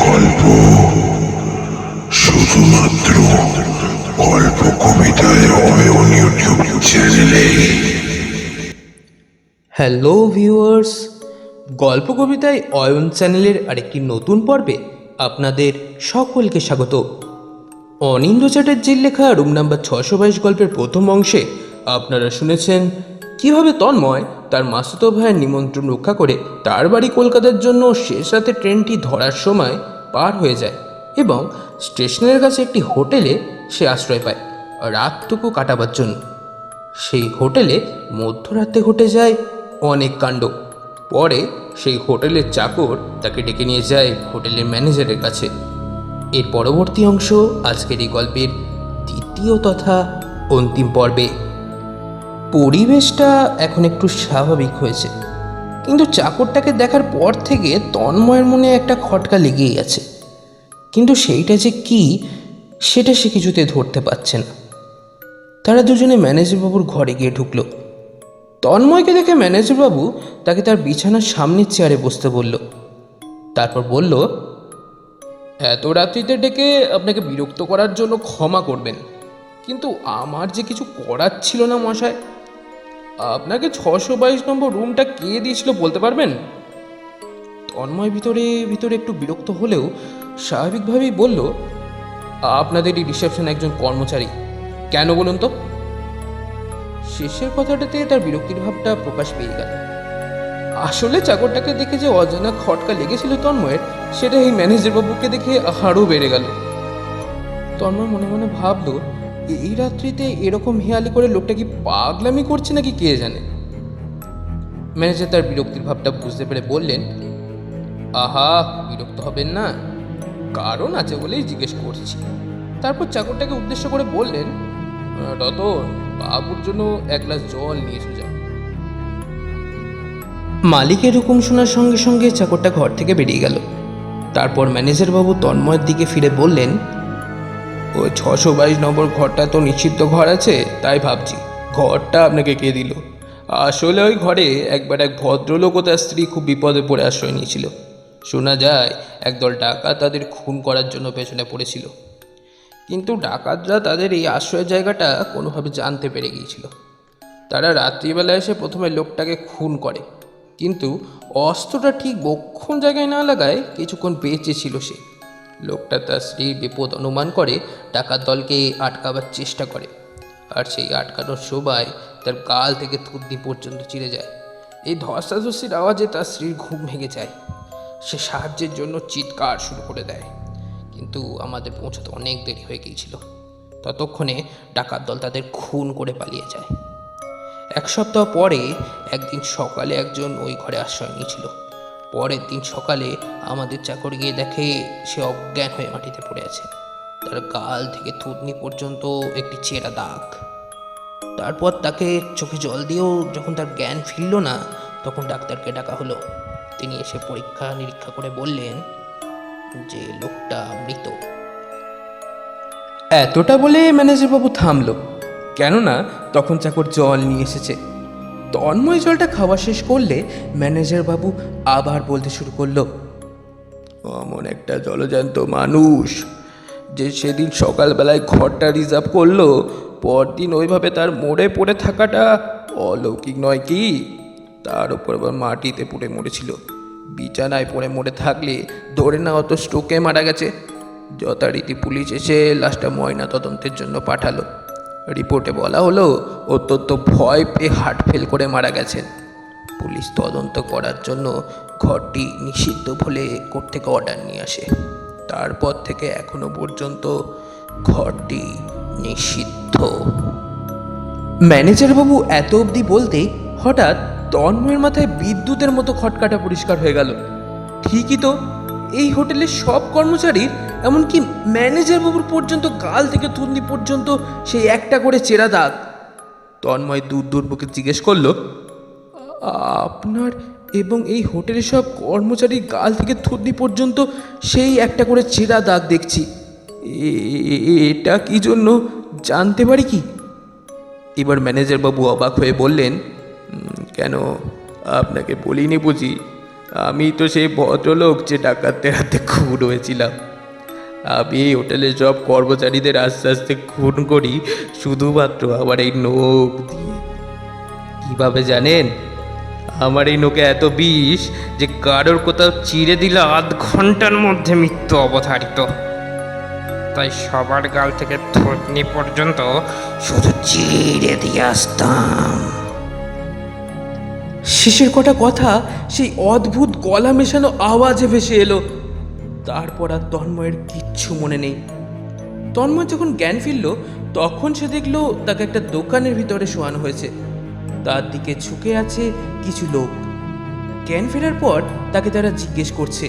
গল্প। শুধুমাত্র গল্প কবিতায় হ্যালো ভিউয়ার্স গল্প কবিতায় অয়ন চ্যানেলের আরেকটি নতুন পর্বে আপনাদের সকলকে স্বাগত। অনিন্দ্র চ্যাটার্জির লেখা রুম নাম্বার ছশো বাইশ গল্পের প্রথম অংশে আপনারা শুনেছেন, কীভাবে তন্ময় তার মাসুতো ভাইয়ের নিমন্ত্রণ রক্ষা করে তার বাড়ি কলকাতার জন্য শেষ রাতে ট্রেনটি ধরার সময় পার হয়ে যায় এবং স্টেশনের কাছে একটি হোটেলে সে আশ্রয় পায়। রাতটুকু কাটাবার জন্য। সেই হোটেলে মধ্যরাতে ঘটে যায় অনেক কাণ্ড। পরে সেই হোটেলের চাকর তাকে ডেকে নিয়ে যায় হোটেলের ম্যানেজারের কাছে। এর পরবর্তী অংশ আজকের এই গল্পের দ্বিতীয় তথা অন্তিম পর্বে। পরিবেশটা এখন একটু স্বাভাবিক হয়েছে। কিন্তু চাকরটাকে দেখার পর থেকে তন্ময়ের মনে একটা খটকা লেগেই আছে। কিন্তু সেইটা যে কি, সেটা সে কিছুতে ধরতে পারছে না। তারা দুজনে ম্যানেজারবাবুর ঘরে গিয়ে ঢুকলো। তন্ময়কে দেখে ম্যানেজারবাবু তাকে তার বিছানার সামনের চেয়ারে বসতে বলল। তারপর বলল, এত রাত্রিতে ডেকে আপনাকে বিরক্ত করার জন্য ক্ষমা করবেন। কিন্তু আমার যে কিছু করার ছিল না মশাই আপনাকে ছশো বাইশ নম্বর রুমটা কে দিয়েছিল বলতে পারবেন? তন্ময় ভিতরে ভিতরে একটু বিরক্ত হলেও স্বাভাবিকভাবেই বলল আপনাদের এই রিসেপশন একজন কর্মচারী। কেন বলুন তো? শেষের কথাটাতে তার বিরক্তির ভাবটা প্রকাশ পেয়ে গেল। আসলে চাকরটাকে দেখে যে অজানা খটকা লেগেছিল তন্ময়ের, সেটা এই ম্যানেজার বাবুকে দেখে আরও বেড়ে গেল। তন্ময় মনে মনে ভাবলো এই রাত্রিতে এরকম হেয়ালি করে লোকটা কি পাগলামি করছে নাকি কে জানে? ম্যানেজার তার বিরক্তির ভাবটা বুঝতে পেরে বললেন, আহা, বিরক্ত হবেন না। কারণ আছে বলেই জিজ্ঞেস করছি। তারপর চাকরটাকে উদ্দেশ্য করে বললেন, রতন, বাবুর জন্য এক গ্লাস জল নিয়ে এসে যাও। মালিকের হুকুম শোনার সঙ্গে সঙ্গে চাকরটা ঘর থেকে বেরিয়ে গেল। তারপর ম্যানেজার বাবু তন্ময়ের দিকে ফিরে বললেন ওই ছশো বাইশ নম্বর ঘরটা তো নিশ্চিত ঘর আছে, তাই ভাবছি ঘরটা আপনাকে কে দিল? আসলে ওই ঘরে একবার এক ভদ্রলোক ও তার স্ত্রী খুব বিপদে পড়ে আশ্রয় নিয়েছিল। শোনা যায়, একদল ডাকাত তাদের খুন করার জন্য পেছনে পড়েছিল। কিন্তু ডাকাতরা তাদের এই আশ্রয়ের জায়গাটা কোনোভাবে জানতে পেরে গিয়েছিল। তারা রাত্রিবেলা এসে প্রথমে লোকটাকে খুন করে। কিন্তু অস্ত্রটা ঠিক বক্ষণ জায়গায় না লাগায় কিছুক্ষণ বেঁচে ছিল সে। লোকটা তার স্ত্রীর বিপদ অনুমান করে ডাকাত দলকে আটকাবার চেষ্টা করে। আর সেই আটকানোর সময় তার গাল থেকে থুতনি পর্যন্ত চিরে যায়। এই ধস্তাধস্তির আওয়াজে তার স্ত্রীর ঘুম ভেঙে যায়। সে সাহায্যের জন্য চিৎকার শুরু করে দেয়। কিন্তু আমাদের পৌঁছাতে অনেক দেরি হয়ে গিয়েছিল। ততক্ষণে ডাকাত দল তাদের খুন করে পালিয়ে যায়। এক সপ্তাহ পরে একদিন সকালে একজন ওই ঘরে আশ্রয় নিয়েছিল। পরের দিন সকালে আমাদের চাকর গিয়ে দেখে সে অজ্ঞান হয়ে মাটিতে পড়ে আছে। তার গাল থেকে থুতনি পর্যন্ত একটি চেরা দাগ। তারপর তাকে চোখে জল দিয়েও যখন তার জ্ঞান ফিরল না, তখন ডাক্তারকে ডাকা হলো। তিনি এসে পরীক্ষা নিরীক্ষা করে বললেন, যে লোকটা মৃত। এতটা বলে ম্যানেজার বাবু থামলো। কেননা তখন চাকর জল নিয়ে এসেছে। তন্ময় জলটা খাওয়া শেষ করলে ম্যানেজার বাবু আবার বলতে শুরু করল, অমন একটা জলজান্ত মানুষ যে সেদিন সকালবেলায় ঘরটা রিজার্ভ করল, পরদিন ওইভাবে তার মোড়ে পড়ে থাকাটা অলৌকিক নয় কি? তার উপর আবার মাটিতে পড়ে মরেছিল। বিছানায় পড়ে মরে থাকলে ধরে না অত স্ট্রোকে মারা গেছে। যথারীতি পুলিশ এসে লাশটা ময়না তদন্তের জন্য পাঠালো। রিপোর্টে বলা হলো, অত্যন্ত ভয় পেয়ে হার্ট ফেল করে মারা গেছেন। পুলিশ তদন্ত করার জন্য ঘরটি নিষিদ্ধ বলে কোর্ট থেকে অর্ডার নিয়ে আসে। তারপর থেকে এখনও পর্যন্ত ঘরটি নিষিদ্ধ। ম্যানেজারবাবু, এত অবধি বলতে হঠাৎ তন্ময়ের মাথায় বিদ্যুতের মতো খটকাটা পরিষ্কার হয়ে গেল। ঠিকই তো, এই হোটেলের সব কর্মচারীর এমনকি ম্যানেজার বাবুর পর্যন্ত, গাল থেকে থুতনি পর্যন্ত সেই একটা করে চেরা দাগ। তন্ময় দূর দূর বুকে জিজ্ঞেস করল, আপনার এবং এই হোটেলের সব কর্মচারী গাল থেকে থুতনি পর্যন্ত সেই একটা করে চেরা দাগ দেখছি। এটা কি জন্য জানতে পারি কি? এবার ম্যানেজার বাবু অবাক হয়ে বললেন কেন? আপনাকে বলিনি বুঝি? আমি তো সেই ভদ্রলোক যে ডাকাতের হাতে খুব হয়েছিলাম। আমি এই হোটেলের সব কর্মচারীদের আস্তে আস্তে খুন করি শুধুমাত্র আমার এই নখ দিয়ে। কীভাবে জানেন? আমার এই নোকে এত বিষ যে কারোর কোথাও চিরে দিলে আধ ঘণ্টার মধ্যে মৃত্যু অবধারিত। তাই সবার গাল থেকে থুতনি পর্যন্ত শুধু চিড়ে দিয়ে আসতাম। শেষের কটা কথা সেই অদ্ভুত গলা মেশানো আওয়াজে ভেসে এলো। তারপর আর তন্ময়ের কিচ্ছু মনে নেই। তন্ময় যখন জ্ঞান ফিরল, তখন সে দেখল তাকে একটা দোকানের ভিতরে শোয়ানো হয়েছে। তার দিকে ঝুঁকে আছে কিছু লোক। জ্ঞান ফেরার পর তাকে তারা জিজ্ঞেস করছে,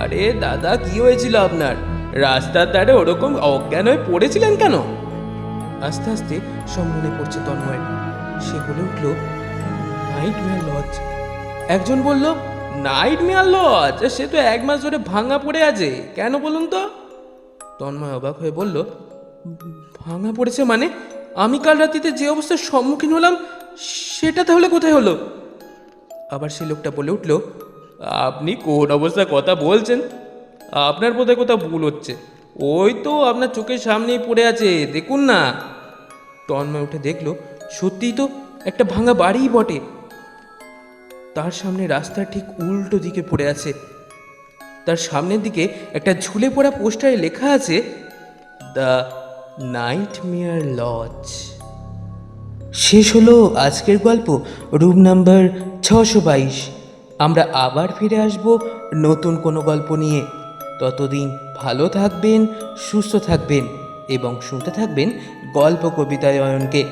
আরে দাদা, কি হয়েছিল আপনার? রাস্তার ধারে ওরকম অজ্ঞান হয়ে পড়েছিলেন কেন? আস্তে আস্তে সব মনে পড়ছে তন্ময়ের। সে বলে উঠল নাইট লজ একজন বলল নাইট মেয়ার লজ সে তো এক মাস ধরে ভাঙা পড়ে আছে। কেন বলুন তো? তন্ময় অবাক হয়ে বলল, ভাঙা পড়েছে মানে? আমি কাল রাত্রিতে যে অবস্থার সম্মুখীন হলাম, সেটা তাহলে কোথায় হলো? আবার সেই লোকটা বলে উঠল, আপনি কোন অবস্থায় কথা বলছেন? আপনার বোধহয় কোথাও ভুল হচ্ছে। ওই তো আপনার চোখের সামনেই পড়ে আছে, দেখুন না। তন্ময় উঠে দেখল, সত্যিই তো একটা ভাঙা বাড়িই বটে। তার সামনে রাস্তার ঠিক উল্টো দিকে পড়ে আছে। তার সামনের দিকে একটা ঝুলে পড়া পোস্টারে লেখা আছে, দ্য নাইট মেয়ার লজ। শেষ হলো আজকের গল্প, রুম নাম্বার ছশো বাইশ। আমরা আবার ফিরে আসব নতুন কোনো গল্প নিয়ে। ততদিন ভালো থাকবেন, সুস্থ থাকবেন এবং শুনতে থাকবেন গল্প কবিতায়নকে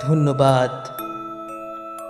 ধন্যবাদ।